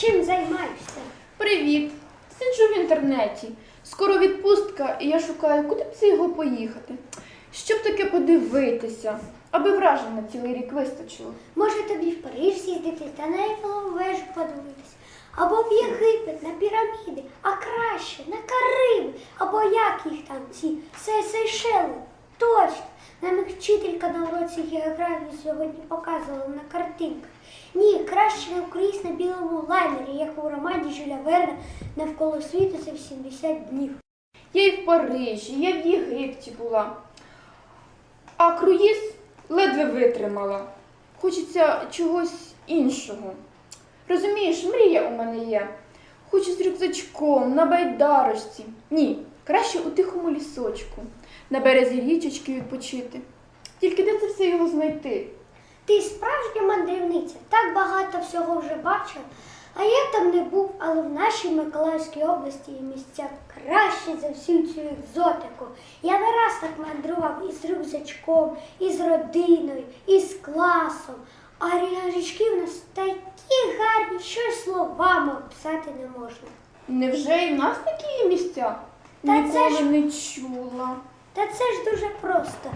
Чим займаєшся? Привіт! Сиджу в інтернеті. Скоро відпустка, і я шукаю, куди б це його поїхати. Щоб таке подивитися, аби вражень на цілий рік вистачило. Може тобі в Париж з'їздити та на Ейфелеву вежу подивитися? Або в Єгипет на піраміди, а краще на Кариби, або як їх там ці Се- Сейшели. Точно! Нам їх вчителька на уроці географії сьогодні показувала на картинках. Ні, краще в круїз на білому лайнері, як у романі Жюля Верна навколо світу за 80 днів. Я і в Парижі, я в Єгипті була. А круїз ледве витримала. Хочеться чогось іншого. Розумієш, мрія у мене є. Хочу з рюкзачком, на байдарочці. Ні, краще у тихому лісочку, на березі річечки відпочити. Тільки де це все його знайти? Ти справжня мандрівниця, так багато всього вже бачив. А я там не був, але в нашій Миколаївській області є місця кращі за всю цю екзотику. Я не раз так мандрував із рюкзачком, із родиною, із класом. А рі- річки в нас такі гарні, що й словами описати не можна. Невже і в нас такі є місця? Та це Ніколи ж- не чула. Та це ж дуже просто.